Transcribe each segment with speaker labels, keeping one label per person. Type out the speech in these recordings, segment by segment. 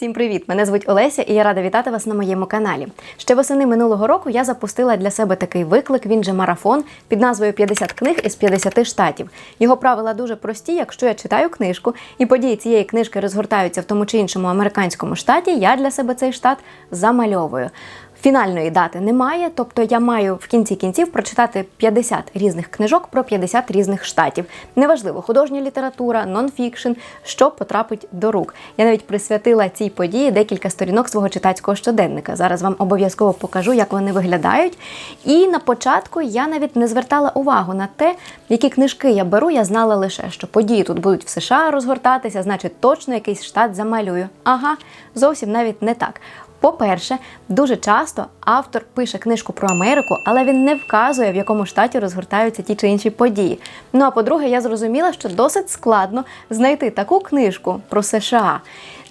Speaker 1: Всім привіт! Мене звуть Олеся і я рада вітати вас на моєму каналі. Ще восени минулого року я запустила для себе такий виклик. Він же марафон під назвою «50 книг із 50 штатів. Його правила дуже прості. Якщо я читаю книжку і події цієї книжки розгортаються в тому чи іншому американському штаті, я для себе цей штат замальовую. Фінальної дати немає, тобто я маю в кінці кінців прочитати 50 різних книжок про 50 різних штатів. Неважливо, художня література, нонфікшн, що потрапить до рук. Я навіть присвятила цій події декілька сторінок свого читацького щоденника. Зараз вам обов'язково покажу, як вони виглядають. І на початку я навіть не звертала увагу на те, які книжки я беру. Я знала лише, що події тут будуть в США розгортатися, значить, точно якийсь штат замалюю. Ага, зовсім навіть не так. По-перше, дуже часто автор пише книжку про Америку, але він не вказує, в якому штаті розгортаються ті чи інші події. Ну а по-друге, я зрозуміла, що досить складно знайти таку книжку про США,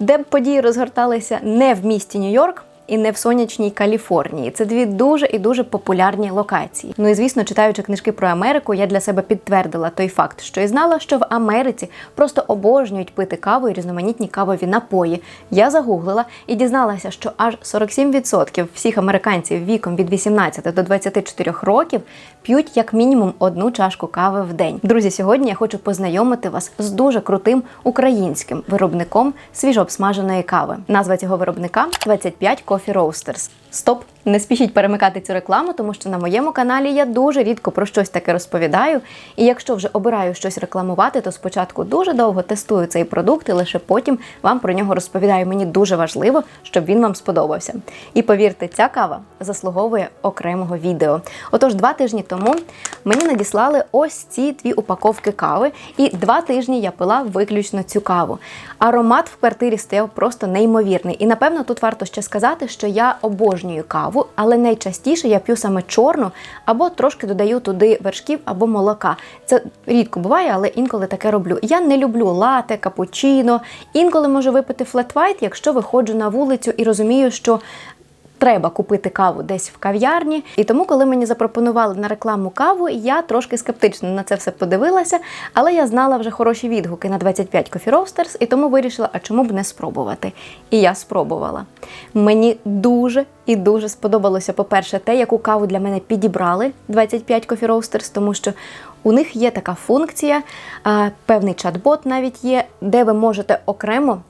Speaker 1: де б події розгорталися не в місті Нью-Йорк. І не в сонячній Каліфорнії. Це дві дуже і дуже популярні локації. Ну і звісно, читаючи книжки про Америку, я для себе підтвердила той факт, що і знала, що в Америці просто обожнюють пити каву і різноманітні кавові напої. Я загуглила і дізналася, що аж 47% всіх американців віком від 18 до 24 років п'ють як мінімум одну чашку кави в день. Друзі, сьогодні я хочу познайомити вас з дуже крутим українським виробником свіжообсмаженої кави. Назва цього виробника 25 Coffee Roasters. Стоп! Не спішіть перемикати цю рекламу, тому що на моєму каналі я дуже рідко про щось таке розповідаю. І якщо вже обираю щось рекламувати, то спочатку дуже довго тестую цей продукт і лише потім вам про нього розповідаю. Мені дуже важливо, щоб він вам сподобався. І повірте, ця кава заслуговує окремого відео. Отож, два тижні тому мені надіслали ось ці дві упаковки кави, і два тижні я пила виключно цю каву. Аромат в квартирі стояв просто неймовірний. І напевно тут варто ще сказати, що я обожнюю каву, але найчастіше я п'ю саме чорну або трошки додаю туди вершків або молока. Це рідко буває, але інколи таке роблю. Я не люблю лате, капучино. Інколи можу випити флет-вайт, якщо виходжу на вулицю і розумію, що треба купити каву десь в кав'ярні. І тому, коли мені запропонували на рекламу каву, я трошки скептично на це все подивилася, але я знала вже хороші відгуки на 25 Coffee Roasters, і тому вирішила, а чому б не спробувати. І я спробувала. Мені дуже і дуже сподобалося, по-перше, те, яку каву для мене підібрали 25 Coffee Roasters, тому що у них є така функція, певний чат-бот навіть є, де ви можете окремо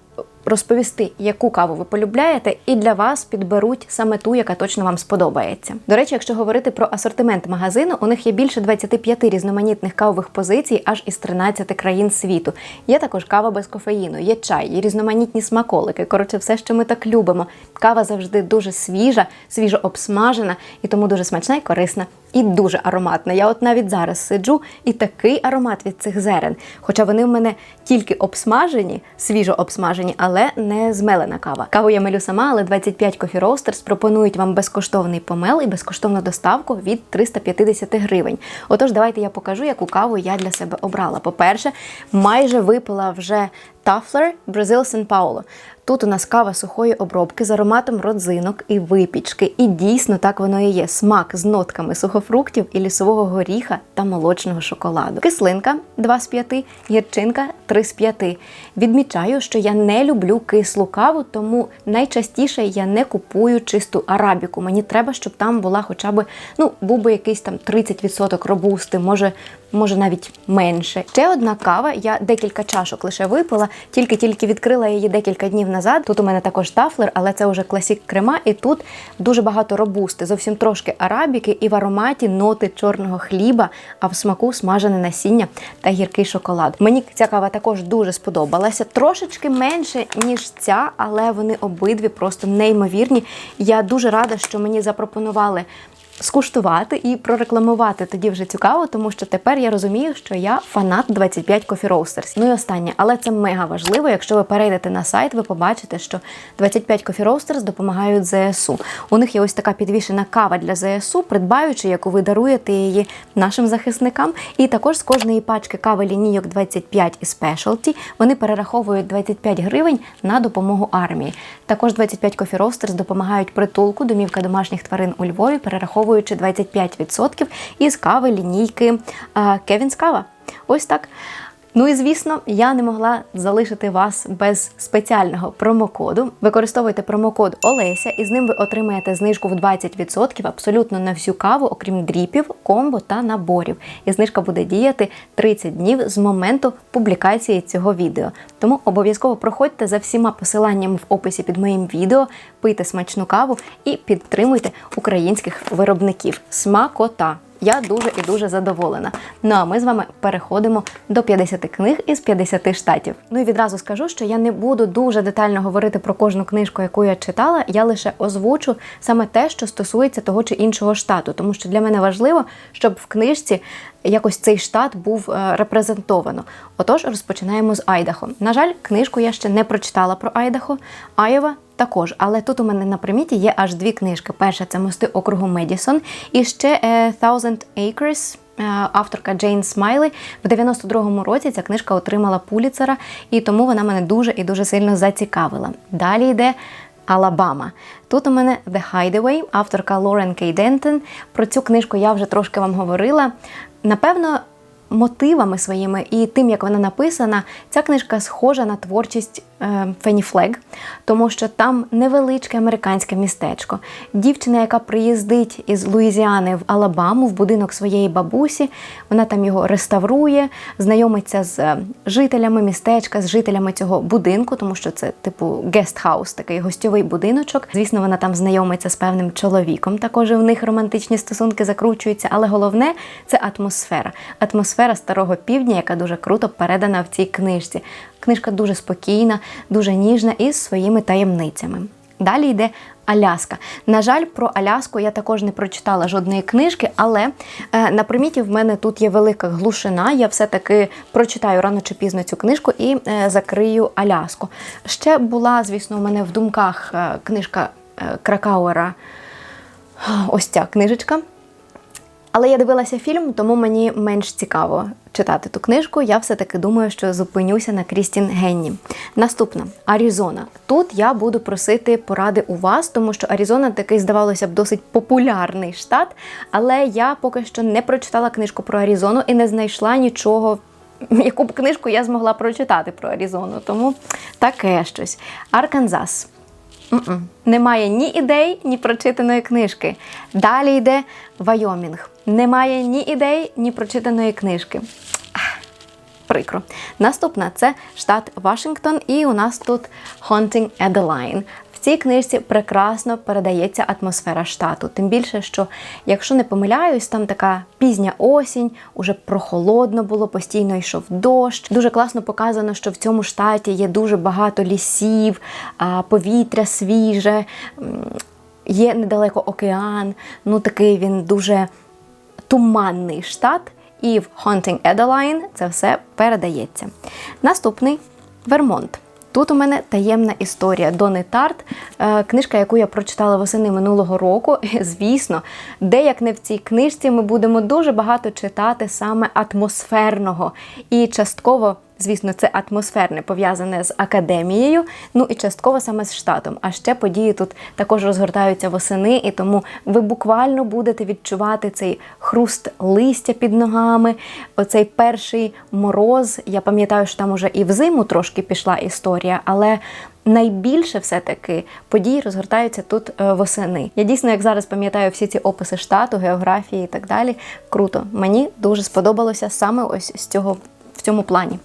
Speaker 1: розповісти, яку каву ви полюбляєте, і для вас підберуть саме ту, яка точно вам сподобається. До речі, якщо говорити про асортимент магазину, у них є більше 25 різноманітних кавових позицій аж із 13 країн світу. Є також кава без кофеїну, є чай, є різноманітні смаколики. Коротше, все, що ми так любимо. Кава завжди дуже свіжа, свіжо обсмажена і тому дуже смачна і корисна. І дуже ароматна. Я от навіть зараз сиджу, і такий аромат від цих зерен. Хоча вони в мене тільки обсмажені, свіжо обсмажені, але не змелена кава. Каву я мелю сама, але 25 Coffee Roasters пропонують вам безкоштовний помел і безкоштовну доставку від 350 гривень. Отож, давайте я покажу, яку каву я для себе обрала. По-перше, майже випила вже Тафлер Бразил Сан Пауло. Тут у нас кава сухої обробки з ароматом родзинок і випічки. І дійсно так воно і є. Смак з нотками сухофруктів і лісового горіха та молочного шоколаду. Кислинка 2 з 5, гірчинка 3 з 5. Відмічаю, що я не люблю кислу каву, тому найчастіше я не купую чисту арабіку. Мені треба, щоб там була хоча б ну, був би якийсь там 30% робусти, може, може навіть менше. Ще одна кава, я декілька чашок лише випила, тільки-тільки відкрила її декілька днів назад. Тут у мене також тафлер, але це вже класік крема, і тут дуже багато робусти, зовсім трошки арабіки, і в ароматі ноти чорного хліба, а в смаку смажене насіння та гіркий шоколад. Мені ця кава також дуже сподобалася. Трошечки менше, ніж ця, але вони обидві просто неймовірні. Я дуже рада, що мені запропонували скуштувати і прорекламувати тоді вже цю каву, тому що тепер я розумію, що я фанат 25 Coffee Roasters. Ну і останнє, але це мега важливо. Якщо ви перейдете на сайт, ви побачите, що 25 Coffee Roasters допомагають ЗСУ. У них є ось така підвішена кава для ЗСУ, придбаючи, яку ви даруєте її нашим захисникам. І також з кожної пачки кави лінійок 25 і Specialty вони перераховують 25 гривень на допомогу армії. Також 25 Coffee Roasters допомагають притулку домівка домашніх тварин у Львові, перераховують враховуючи 25% із кави лінійки Кевінс Кава. Ось так. Ну і звісно, я не могла залишити вас без спеціального промокоду. Використовуйте промокод Олеся, і з ним ви отримаєте знижку в 20% абсолютно на всю каву, окрім дріпів, комбо та наборів. І знижка буде діяти 30 днів з моменту публікації цього відео. Тому обов'язково проходьте за всіма посиланнями в описі під моїм відео, пийте смачну каву і підтримуйте українських виробників. Смакота! Я дуже і дуже задоволена. Ну а ми з вами переходимо до 50 книг із 50 штатів. Ну і відразу скажу, що я не буду дуже детально говорити про кожну книжку, яку я читала. Я лише озвучу саме те, що стосується того чи іншого штату, тому що для мене важливо, щоб в книжці якось цей штат був е, репрезентовано. Отож, розпочинаємо з Айдахо. На жаль, книжку я ще не прочитала про Айдахо. Айова також, але тут у мене на приміті є аж дві книжки. Перша це мости округу Медісон, і ще е, Thousand Acres. е, Авторка Джейн Смайлі в 92-му році ця книжка отримала Пуліцера, і тому вона мене дуже і дуже сильно зацікавила. Далі йде Алабама. Тут у мене The Hideaway, авторка Лорен Кей Дентон. Про цю книжку я вже трошки вам говорила. Напевно, мотивами своїми і тим, як вона написана, ця книжка схожа на творчість е, Фенні Флег, тому що там невеличке американське містечко. Дівчина, яка приїздить із Луїзіани в Алабаму в будинок своєї бабусі, вона там його реставрує, знайомиться з е, жителями містечка, з жителями цього будинку, тому що це типу гестхаус, такий гостьовий будиночок. Звісно, вона там знайомиться з певним чоловіком. Також в них романтичні стосунки закручуються, але головне це атмосфера. Атмосфера старого півдня, яка дуже круто передана в цій книжці. Книжка дуже спокійна, дуже ніжна і з своїми таємницями. Далі йде Аляска. На жаль, про Аляску я також не прочитала жодної книжки, але е, на приміті в мене тут є велика глушина. Я все-таки прочитаю рано чи пізно цю книжку і е, закрию Аляску. Ще була, звісно, у мене в думках е, книжка Кракауера. Ось ця книжечка. Але я дивилася фільм, тому мені менш цікаво читати ту книжку. Я все-таки думаю, що зупинюся на Крістін Генні. Наступна Аризона. Тут я буду просити поради у вас, тому що Аризона такий, здавалося б, досить популярний штат. Але я поки що не прочитала книжку про Аризону і не знайшла нічого. Яку б книжку я змогла прочитати про Аризону, тому таке щось. Арканзас. Немає ні ідей, ні прочитаної книжки. Далі йде Вайомінг. Немає ні ідей, ні прочитаної книжки. Прикро. Наступна це штат Вашингтон, і у нас тут Haunting Adeline. В цій книжці прекрасно передається атмосфера штату. Тим більше, що, якщо не помиляюсь, там така пізня осінь, уже прохолодно було, постійно йшов дощ. Дуже класно показано, що в цьому штаті є дуже багато лісів, повітря свіже, є недалеко океан. Ну такий він дуже туманний штат. І в Haunting Adeline це все передається. Наступний Вермонт. Тут у мене таємна історія Дони Тарт, е, книжка, яку я прочитала восени минулого року. Звісно, де як не в цій книжці ми будемо дуже багато читати саме атмосферного і частково. Звісно, це атмосферне пов'язане з академією, ну і частково саме з штатом. А ще події тут також розгортаються восени, і тому ви буквально будете відчувати цей хруст листя під ногами, оцей перший мороз. Я пам'ятаю, що там уже і взиму трошки пішла історія, але. Найбільше все-таки події розгортаються тут е, восени. Я дійсно, як зараз пам'ятаю всі ці описи штату, географії і так далі. Круто. Мені дуже сподобалося саме ось з цього в цьому плані.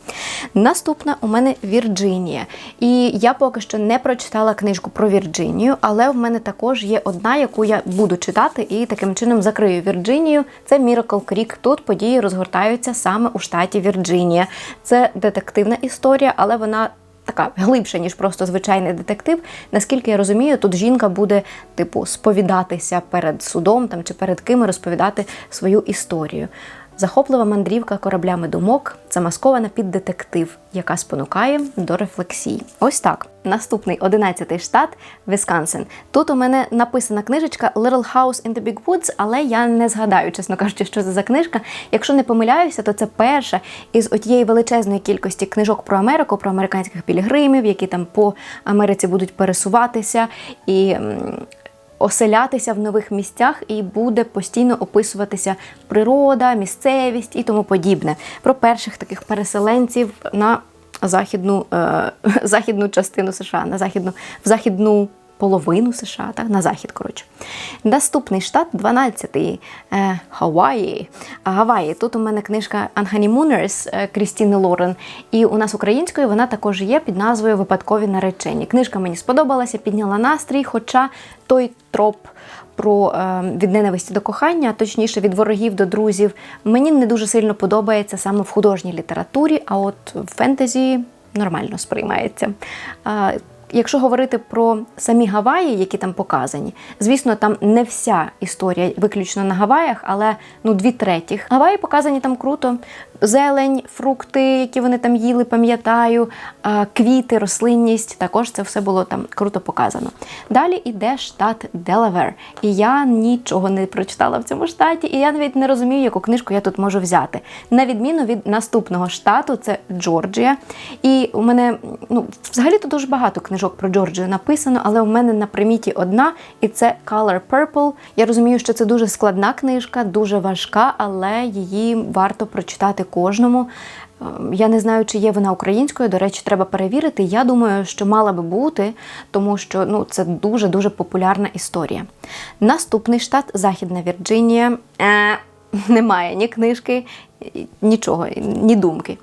Speaker 1: Наступна у мене Вірджинія. І я поки що не прочитала книжку про Вірджинію, але в мене також є одна, яку я буду читати і таким чином закрию Вірджинію. Це Miracle Creek. Тут події розгортаються саме у штаті Вірджинія. Це детективна історія, але вона. Така глибша, ніж просто звичайний детектив. Наскільки я розумію, тут жінка буде, типу, сповідатися перед судом там чи перед ким розповідати свою історію. Захоплива мандрівка кораблями думок замаскована під детектив, яка спонукає до рефлексії. Ось так. Наступний 11-й штат Вісконсин. Тут у мене написана книжечка Little House in the Big Woods, але я не згадаю, чесно кажучи, що це за книжка. Якщо не помиляюся, то це перша із отієї величезної кількості книжок про Америку, про американських пілігримів, які там по Америці будуть пересуватися і. Оселятися в нових місцях і буде постійно описуватися природа, місцевість і тому подібне. Про перших таких переселенців на західну, е, західну частину США, на західну, в західну половину США, так, на захід, коротше. Наступний штат, 12-й, е, Гаваї. Гаваї. Тут у мене книжка Unhoneymooners е, Крістіни Лорен. І у нас українською вона також є під назвою Випадкові наречені. Книжка мені сподобалася, підняла настрій, хоча той троп. Про е, від ненависті до кохання, точніше від ворогів до друзів, мені не дуже сильно подобається саме в художній літературі, а от в фентезі нормально сприймається. Е, Якщо говорити про самі Гаваї, які там показані, звісно, там не вся історія виключно на Гаваях, але ну дві третіх. Гаваї показані там круто. Зелень, фрукти, які вони там їли, пам'ятаю, квіти, рослинність. Також це все було там круто показано. Далі іде штат Делавер. І я нічого не прочитала в цьому штаті, і я навіть не розумію, яку книжку я тут можу взяти. На відміну від наступного штату, це Джорджія. І у мене ну, взагалі тут дуже багато книжок про Джорджію написано, але у мене на приміті одна, і це Color Purple. Я розумію, що це дуже складна книжка, дуже важка, але її варто прочитати кожному. Ем, Я не знаю, чи є вона українською. До речі, треба перевірити. Я думаю, що мала би бути, тому що ну, це дуже дуже популярна історія. Наступний штат Західна Вірджинія. Е, немає ні книжки, нічого, ні думки.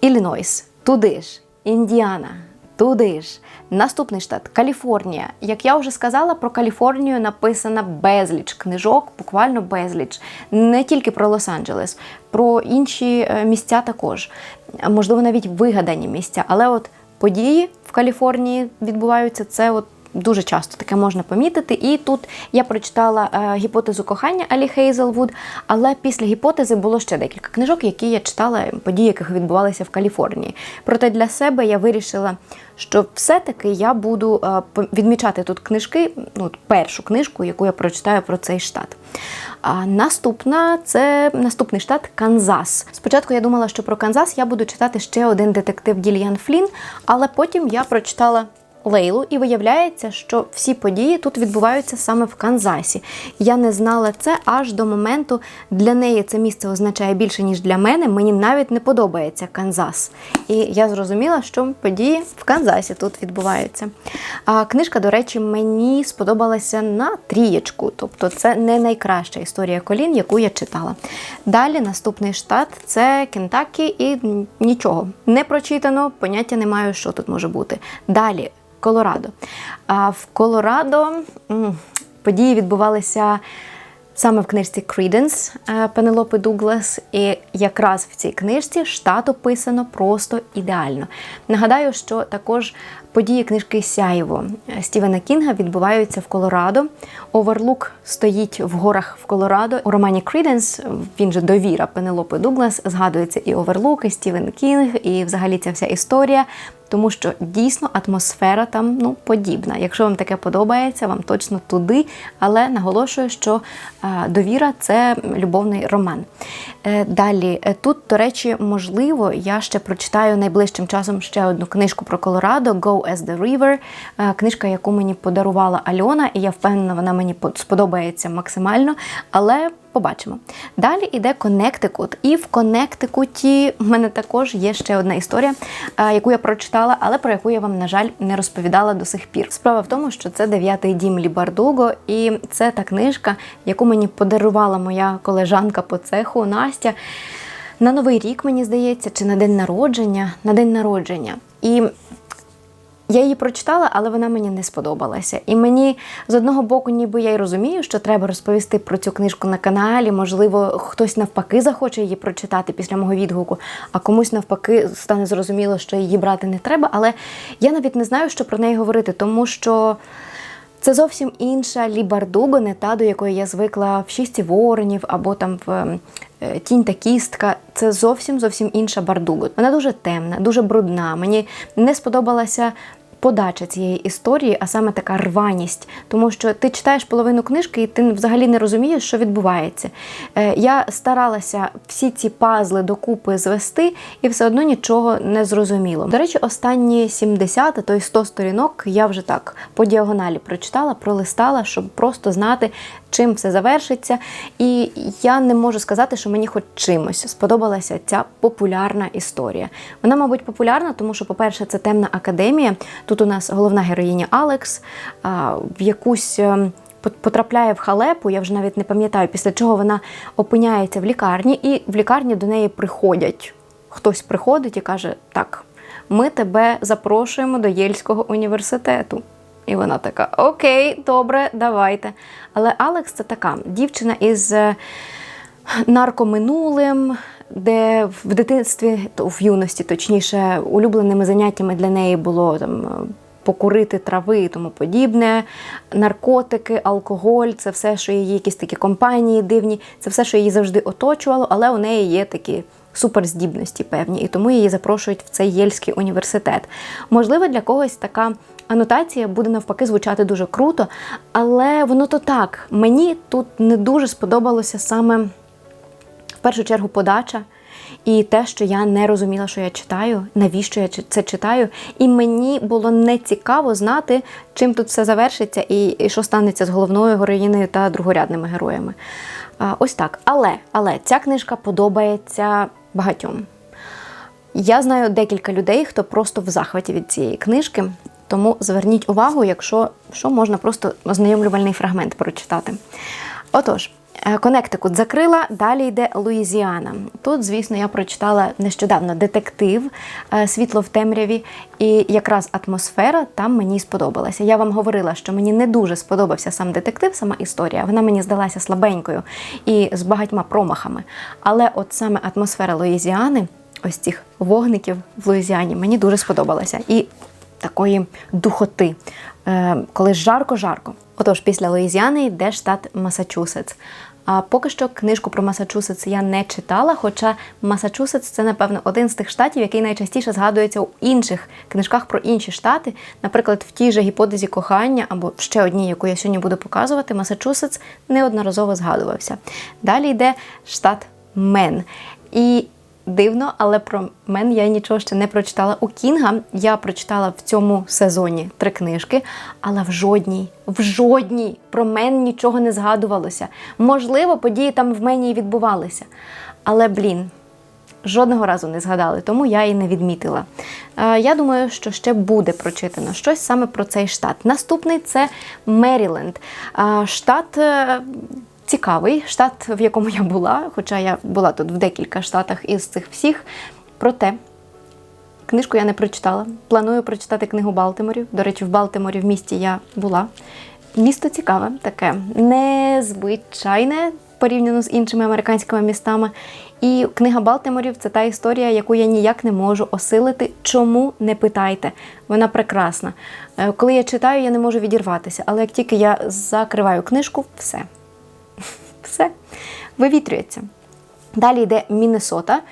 Speaker 1: Іллінойс, туди ж, Індіана. Туди ж. Наступний штат Каліфорнія. Як я вже сказала, про Каліфорнію написано безліч книжок, буквально безліч. Не тільки про Лос-Анджелес, про інші е, місця також. Можливо, навіть вигадані місця. Але от події в Каліфорнії відбуваються це от. Дуже часто таке можна помітити. І тут я прочитала е, гіпотезу кохання Алі Хейзелвуд, але після гіпотези було ще декілька книжок, які я читала, події, яких відбувалися в Каліфорнії. Проте для себе я вирішила, що все-таки я буду е, відмічати тут книжки, ну, першу книжку, яку я прочитаю про цей штат. А наступна це наступний штат Канзас. Спочатку я думала, що про Канзас я буду читати ще один детектив Гіліан Флін, але потім я прочитала. Лейлу, і виявляється, що всі події тут відбуваються саме в Канзасі. Я не знала це аж до моменту. Для неї це місце означає більше, ніж для мене. Mені навіть не подобається Канзас. І я зрозуміла, що події в Канзасі тут відбуваються. А книжка, до речі, мені сподобалася на трієчку, тобто це не найкраща історія колін, яку я читала. Далі наступний штат це Кентакі і нічого не прочитано, поняття не маю, що тут може бути. Далі Колорадо. А в Колорадо події відбувалися саме в книжці Credence е, Пенелопи Дуглас. І якраз в цій книжці штат описано просто ідеально. Нагадаю, що також події книжки Сяєво Стівена Кінга відбуваються в Колорадо. Оверлук стоїть в горах в Колорадо. У романі Credence, він же довіра Пенелопи Дуглас, згадується і Оверлук, і Стівен Кінг, і взагалі ця вся історія. Тому що дійсно атмосфера там ну подібна. Якщо вам таке подобається, вам точно туди. Але наголошую, що е, довіра це любовний роман. Е, далі е, тут, до речі, можливо, я ще прочитаю найближчим часом ще одну книжку про Колорадо Go as the River. Книжка, яку мені подарувала Альона, і я впевнена, вона мені сподобається максимально. Але Побачимо. Далі йде Коннектикут. І в Коннектикуті в мене також є ще одна історія, е, яку я прочитала, але про яку я вам, на жаль, не розповідала до сих пір. Справа в тому, що це дев'ятий дім Лібардуго, і це та книжка, яку мені подарувала моя колежанка по цеху Настя. На Новий рік, мені здається, чи на день народження, на день народження. І я її прочитала, але вона мені не сподобалася. І мені з одного боку, ніби я й розумію, що треба розповісти про цю книжку на каналі. Можливо, хтось навпаки захоче її прочитати після мого відгуку, а комусь навпаки стане зрозуміло, що її брати не треба. Але я навіть не знаю, що про неї говорити, тому що. Це зовсім інша Лібардуго, не та, до якої я звикла в шісті воронів або там в е, тінь та кістка. Це зовсім зовсім інша Бардуго. Вона дуже темна, дуже брудна. Мені не сподобалася подача цієї історії, а саме така рваність. Тому що ти читаєш половину книжки і ти взагалі не розумієш, що відбувається. Е, Я старалася всі ці пазли докупи звести, і все одно нічого не зрозуміло. До речі, останні 70, а то й 100 сторінок я вже так по діагоналі прочитала, пролистала, щоб просто знати, чим все завершиться. І я не можу сказати, що мені хоч чимось сподобалася ця популярна історія. Вона, мабуть, популярна, тому що, по-перше, це темна академія. Тут у нас головна героїня Алекс, в якусь. ем, Потрапляє в халепу, я вже навіть не пам'ятаю, після чого вона опиняється в лікарні, і в лікарні до неї приходять. Хтось приходить і каже: Так, ми тебе запрошуємо до Єльського університету. І вона така: Окей, добре, давайте. Але Алекс це така дівчина із е, наркоминулим, де в дитинстві, в юності, точніше, улюбленими заняттями для неї було там. е, Покурити трави і тому подібне, наркотики, алкоголь це все, що її якісь такі компанії дивні, це все, що її завжди оточувало, але у неї є такі суперздібності певні, і тому її запрошують в цей Єльський університет. Можливо, для когось така анотація буде навпаки звучати дуже круто, але воно то так. Мені тут не дуже сподобалося саме в першу чергу подача. І те, що я не розуміла, що я читаю, навіщо я це читаю. І мені було не цікаво знати, чим тут все завершиться і, і що станеться з головною героїнею та другорядними героями. А, ось так. Але, але ця книжка подобається багатьом. Я знаю декілька людей, хто просто в захваті від цієї книжки. Тому зверніть увагу, якщо що можна просто ознайомлювальний фрагмент прочитати. Отож, е, Коннектикут закрила, далі йде Луїзіана. Тут, звісно, я прочитала нещодавно детектив е, Світло в темряві, і якраз атмосфера там мені сподобалася. Я вам говорила, що мені не дуже сподобався сам детектив, сама історія. Вона мені здалася слабенькою і з багатьма промахами. Але от саме атмосфера Луїзіани, ось цих вогників в Луїзіані, мені дуже сподобалася. І такої духоти, е, коли жарко-жарко. Отож, після Луїзіани йде штат Масачусетс. А поки що книжку про Масачусетс я не читала, хоча Масачусетс це, напевно, один з тих штатів, який найчастіше згадується у інших книжках про інші штати. Наприклад, в тій же гіпотезі кохання, або ще одній, яку я сьогодні буду показувати, Масачусетс неодноразово згадувався. Далі йде штат Мен. І Дивно, але про мен я нічого ще не прочитала. У Кінга я прочитала в цьому сезоні три книжки, але в жодній, в жодній про мен нічого не згадувалося. Можливо, події там в мені і відбувалися. Але, блін, жодного разу не згадали, тому я і не відмітила. Е, Я думаю, що ще буде прочитано щось саме про цей штат. Наступний це Меріленд. Е, Штат. Цікавий штат, в якому я була, хоча я була тут в декілька штатах із цих всіх. Проте книжку я не прочитала. Планую прочитати книгу Балтиморів. До речі, в Балтиморі в місті я була. Місто цікаве, таке незвичайне порівняно з іншими американськими містами. І книга Балтиморів це та історія, яку я ніяк не можу осилити. Чому не питайте? Вона прекрасна. Е, Коли я читаю, я не можу відірватися, але як тільки я закриваю книжку, все. Все вивітрюється. Далі йде Міннесота.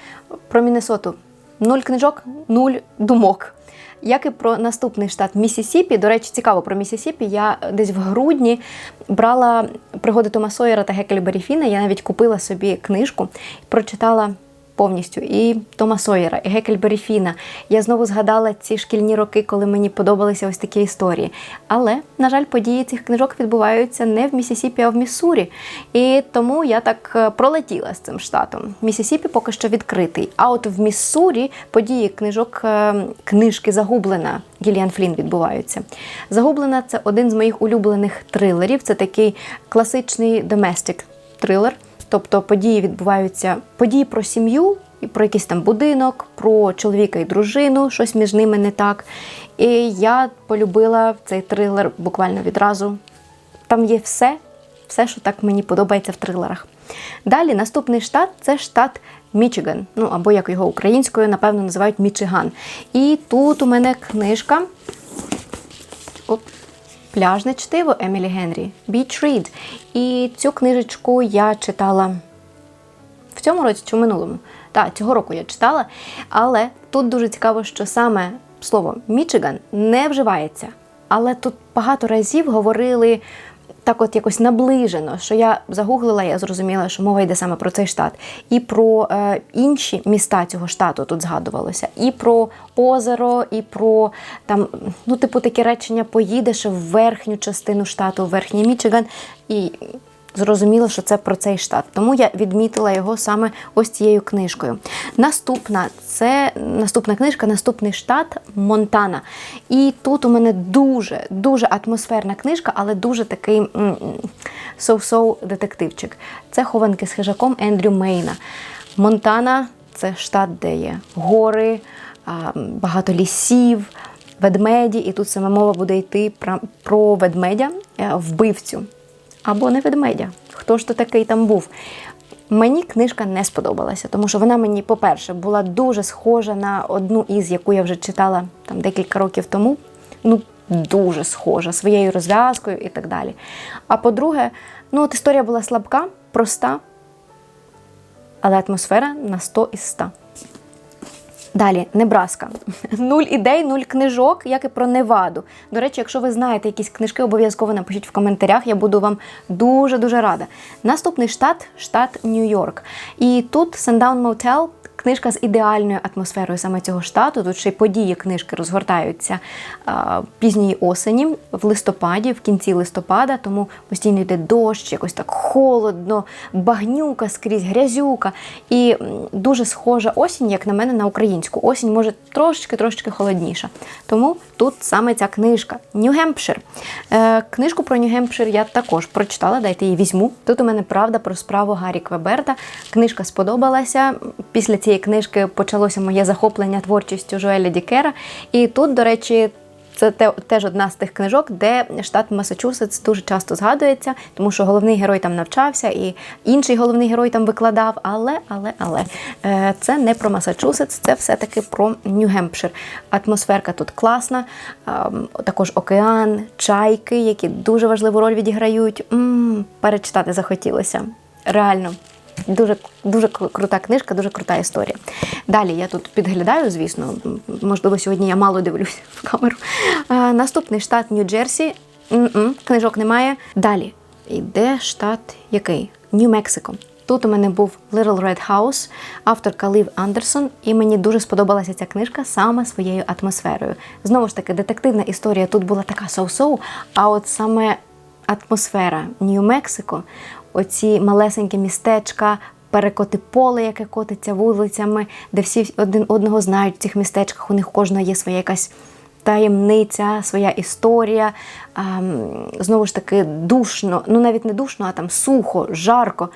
Speaker 1: Про Міннесоту нуль книжок, нуль думок. Як і про наступний штат Місісіпі. До речі, цікаво про Місісіпі. Я десь в грудні брала пригоди Тома Сойера та Гекельбері Фіна. Я навіть купила собі книжку, прочитала повністю і Тома Сойера, і Гекельбері Фіна. Я знову згадала ці шкільні роки, коли мені подобалися ось такі історії. Але, на жаль, події цих книжок відбуваються не в Місісіпі, а в Міссурі. І тому я так е, пролетіла з цим штатом. Місісіпі поки що відкритий. А от в Міссурі події книжок е, книжки Загублена Гіліан Флін відбуваються. Загублена це один з моїх улюблених трилерів. Це такий класичний доместик трилер. Тобто події відбуваються події про сім'ю, і про якийсь там будинок, про чоловіка і дружину, щось між ними не так. І я полюбила цей трилер буквально відразу. Там є все, все, що так мені подобається в трилерах. Далі наступний штат це штат Мічиган, ну або як його українською, напевно, називають Мічиган. І тут у мене книжка. Оп. Пляжне чтиво Емілі Генрі Beach Read. І цю книжечку я читала в цьому році чи в минулому. Так, цього року я читала. Але тут дуже цікаво, що саме слово Мічиган не вживається. Але тут багато разів говорили так, от якось наближено, що я загуглила, я зрозуміла, що мова йде саме про цей штат, і про е, інші міста цього штату тут згадувалося, і про озеро, і про там, ну, типу, таке речення поїдеш в верхню частину штату, в верхній Мічиган. І зрозуміло, що це про цей штат. Тому я відмітила його саме ось цією книжкою. Наступна це наступна книжка, наступний штат Монтана. І тут у мене дуже дуже атмосферна книжка, але дуже такий соу-соу детективчик. Це хованки з хижаком Ендрю Мейна. Монтана це штат, де є гори, багато лісів. Ведмеді, і тут саме мова буде йти про, ведмедя, е, вбивцю або не ведмедя. Хто ж то такий там був? Мені книжка не сподобалася, тому що вона мені, по-перше, була дуже схожа на одну із, яку я вже читала там декілька років тому. Ну, дуже схожа своєю розв'язкою і так далі. А по-друге, ну от історія була слабка, проста, але атмосфера на 100 із 100. Далі, Небраска. Нуль ідей, нуль книжок, як і про Неваду. До речі, якщо ви знаєте якісь книжки, обов'язково напишіть в коментарях, я буду вам дуже-дуже рада. Наступний штат штат Нью-Йорк. І тут Sundown Motel Книжка з ідеальною атмосферою саме цього штату. Тут ще й події книжки розгортаються а, пізньої осені, в листопаді, в кінці листопада, тому постійно йде дощ, якось так холодно, багнюка скрізь, грязюка. І дуже схожа осінь, як на мене, на українську. Осінь може трошечки-трошечки холодніша. Тому тут саме ця книжка Нью-Гемпшир. Е, Книжку про Нью-Гемпшир я також прочитала, дайте її візьму. Тут у мене правда про справу Гаррі Квеберта. Книжка сподобалася. Після цієї цієї книжки почалося моє захоплення творчістю Жоеля Дікера. І тут, до речі, це теж одна з тих книжок, де штат Масачусетс дуже часто згадується, тому що головний герой там навчався, і інший головний герой там викладав. Але, але, але е, це не про Масачусетс, це все-таки про Нью-Гемпшир. Атмосферка тут класна, також океан, чайки, які дуже важливу роль відіграють. М -м, перечитати захотілося. Реально. Дуже дуже крута книжка, дуже крута історія. Далі я тут підглядаю, звісно, можливо, сьогодні я мало дивлюсь в камеру. Наступний штат Нью-Джерсі. Книжок немає. Далі йде штат який? Нью-Мексико. Тут у мене був Little Red House, авторка Лів Андерсон, і мені дуже сподобалася ця книжка саме своєю атмосферою. Знову ж таки, детективна історія тут була така соу-соу, а от саме атмосфера Нью-Мексико оці малесенькі містечка, перекоти поле, яке котиться вулицями, де всі один одного знають в цих містечках. У них кожна є своя якась таємниця, своя історія. А, знову ж таки, душно, ну навіть не душно, а там сухо, жарко,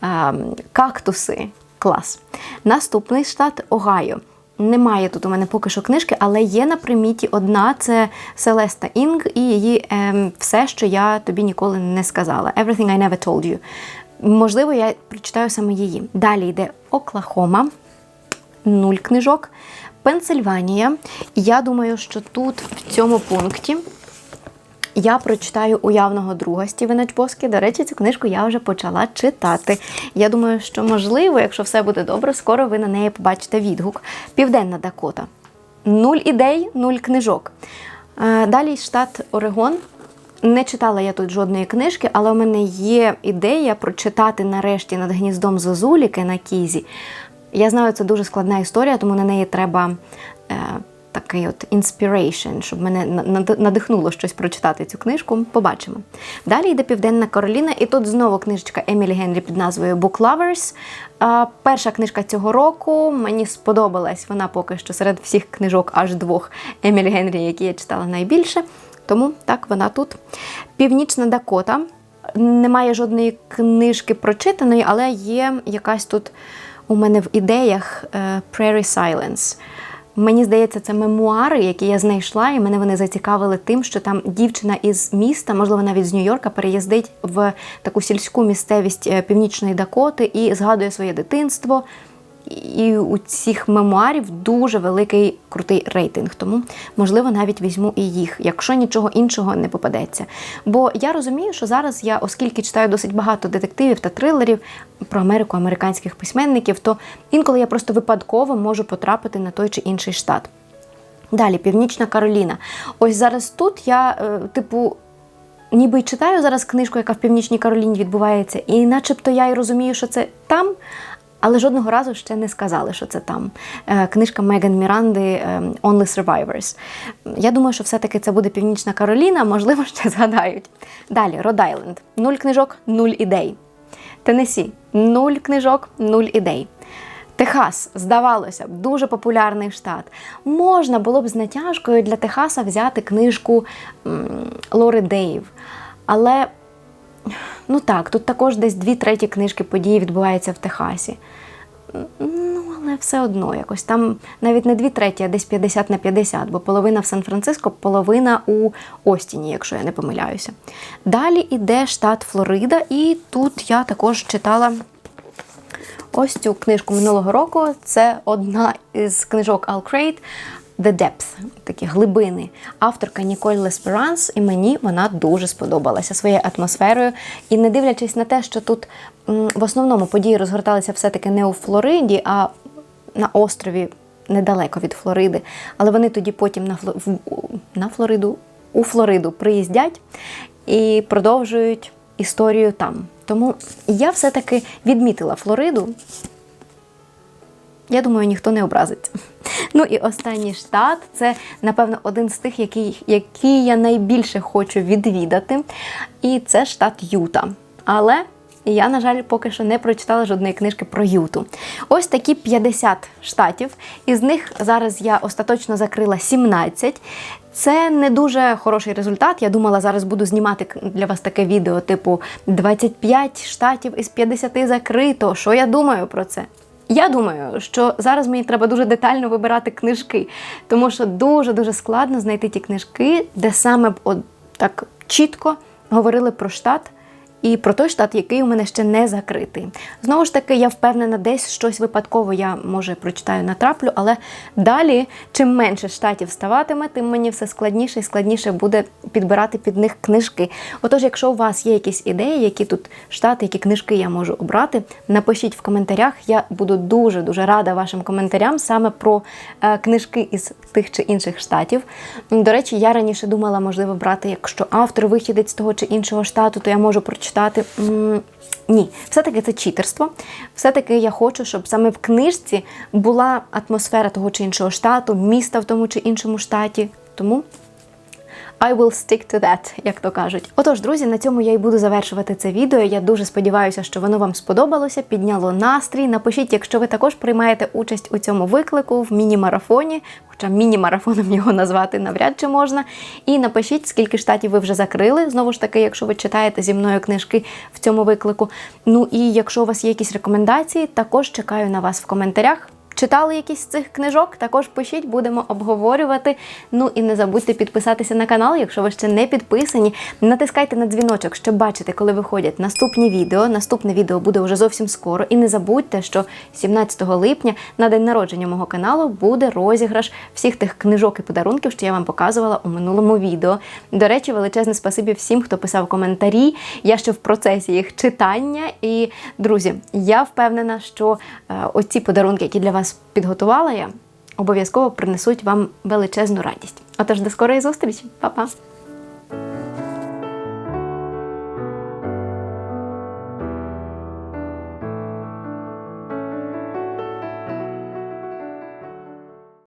Speaker 1: а, кактуси. Клас. Наступний штат Огайо. Немає тут у мене поки що книжки, але є на приміті одна це Селеста Інг і її ем, все, що я тобі ніколи не сказала. Everything I never told you. Можливо, я прочитаю саме її. Далі йде Оклахома, нуль книжок. Пенсильванія. Я думаю, що тут в цьому пункті я прочитаю уявного друга Стівена Чбоскі. До речі, цю книжку я вже почала читати. Я думаю, що можливо, якщо все буде добре, скоро ви на неї побачите відгук. Південна Дакота. Нуль ідей, нуль книжок. Е, далі штат Орегон. Не читала я тут жодної книжки, але у мене є ідея прочитати нарешті над гніздом Зозуліки на Кізі. Я знаю, це дуже складна історія, тому на неї треба е, такий от inspiration, щоб мене надихнуло щось прочитати цю книжку. Побачимо. Далі йде Південна Кароліна, і тут знову книжечка Емілі Генрі під назвою Book Lovers. Перша книжка цього року мені сподобалась. Вона поки що серед всіх книжок аж двох Емілі Генрі, які я читала найбільше. Тому так, вона тут. Північна Дакота. Немає жодної книжки прочитаної, але є якась тут у мене в ідеях е, Prairie Silence. Мені здається, це мемуари, які я знайшла, і мене вони зацікавили тим, що там дівчина із міста, можливо, навіть з Нью-Йорка, переїздить в таку сільську місцевість е, Північної Дакоти і згадує своє дитинство. І у цих мемуарів дуже великий крутий рейтинг, тому, можливо, навіть візьму і їх, якщо нічого іншого не попадеться. Бо я розумію, що зараз я, оскільки читаю досить багато детективів та трилерів про Америку, американських письменників, то інколи я просто випадково можу потрапити на той чи інший штат. Далі, Північна Кароліна. Ось зараз тут я, е, типу, ніби й читаю зараз книжку, яка в Північній Кароліні відбувається, і начебто я й розумію, що це там, але жодного разу ще не сказали, що це там. Е, Книжка Меган Міранди е, Only Survivors. Я думаю, що все-таки це буде Північна Кароліна, можливо, ще згадають. Далі, Род-Айленд. Нуль книжок, нуль ідей. Теннессі. нуль книжок, нуль ідей. Техас, здавалося б, дуже популярний штат. Можна було б з натяжкою для Техаса взяти книжку Лори Дейв. Але, ну так, тут також десь дві треті книжки події відбуваються в Техасі. Ну, але все одно якось там навіть не дві треті, а десь 50 на 50, бо половина в Сан-Франциско, половина у Остіні, якщо я не помиляюся. Далі іде штат Флорида, і тут я також читала ось цю книжку минулого року. Це одна із книжок Ал Крейт The Depth, такі глибини. Авторка Ніколь Лесперанс, і мені вона дуже сподобалася своєю атмосферою. І не дивлячись на те, що тут в основному події розгорталися все-таки не у Флориді, а на острові недалеко від Флориди. Але вони тоді потім на, Фло... на Флориду, у Флориду приїздять і продовжують історію там. Тому я все-таки відмітила Флориду. Я думаю, ніхто не образиться. Ну і останній штат це, напевно, один з тих, який, який я найбільше хочу відвідати. І це штат Юта. Але я, на жаль, поки що не прочитала жодної книжки про Юту. Ось такі 50 штатів. Із них зараз я остаточно закрила 17. Це не дуже хороший результат. Я думала, зараз буду знімати для вас таке відео, типу 25 штатів із 50 закрито. Що я думаю про це? Я думаю, що зараз мені треба дуже детально вибирати книжки, тому що дуже-дуже складно знайти ті книжки, де саме б от так чітко говорили про штат і про той штат, який у мене ще не закритий. Знову ж таки, я впевнена, десь щось випадково я може прочитаю натраплю, але далі, чим менше штатів ставатиме, тим мені все складніше і складніше буде підбирати під них книжки. Отож, якщо у вас є якісь ідеї, які тут штати, які книжки я можу обрати, напишіть в коментарях. Я буду дуже дуже рада вашим коментарям саме про е, книжки із тих чи інших штатів. До речі, я раніше думала, можливо, брати, якщо автор вихідець з того чи іншого штату, то я можу прочитати. М, Ні, все-таки це читерство. Все-таки я хочу, щоб саме в книжці була атмосфера того чи іншого штату, міста в тому чи іншому штаті. Тому I will stick to that, як то кажуть. Отож, друзі, на цьому я і буду завершувати це відео. Я дуже сподіваюся, що воно вам сподобалося, підняло настрій. Напишіть, якщо ви також приймаєте участь у цьому виклику в міні-марафоні, хоча міні-марафоном його назвати навряд чи можна. І напишіть, скільки штатів ви вже закрили. Знову ж таки, якщо ви читаєте зі мною книжки в цьому виклику. Ну і якщо у вас є якісь рекомендації, також чекаю на вас в коментарях. Читали якісь з цих книжок? Також пишіть, будемо обговорювати. Ну і не забудьте підписатися на канал, якщо ви ще не підписані. Натискайте на дзвіночок, щоб бачити, коли виходять наступні відео. Наступне відео буде вже зовсім скоро. І не забудьте, що 17 липня на день народження мого каналу буде розіграш всіх тих книжок і подарунків, що я вам показувала у минулому відео. До речі, величезне спасибі всім, хто писав коментарі. Я ще в процесі їх читання. І, друзі, я впевнена, що е, оці подарунки, які для вас підготувала я, обов'язково принесуть вам величезну радість. Отож, до скорої зустрічі, Па-па!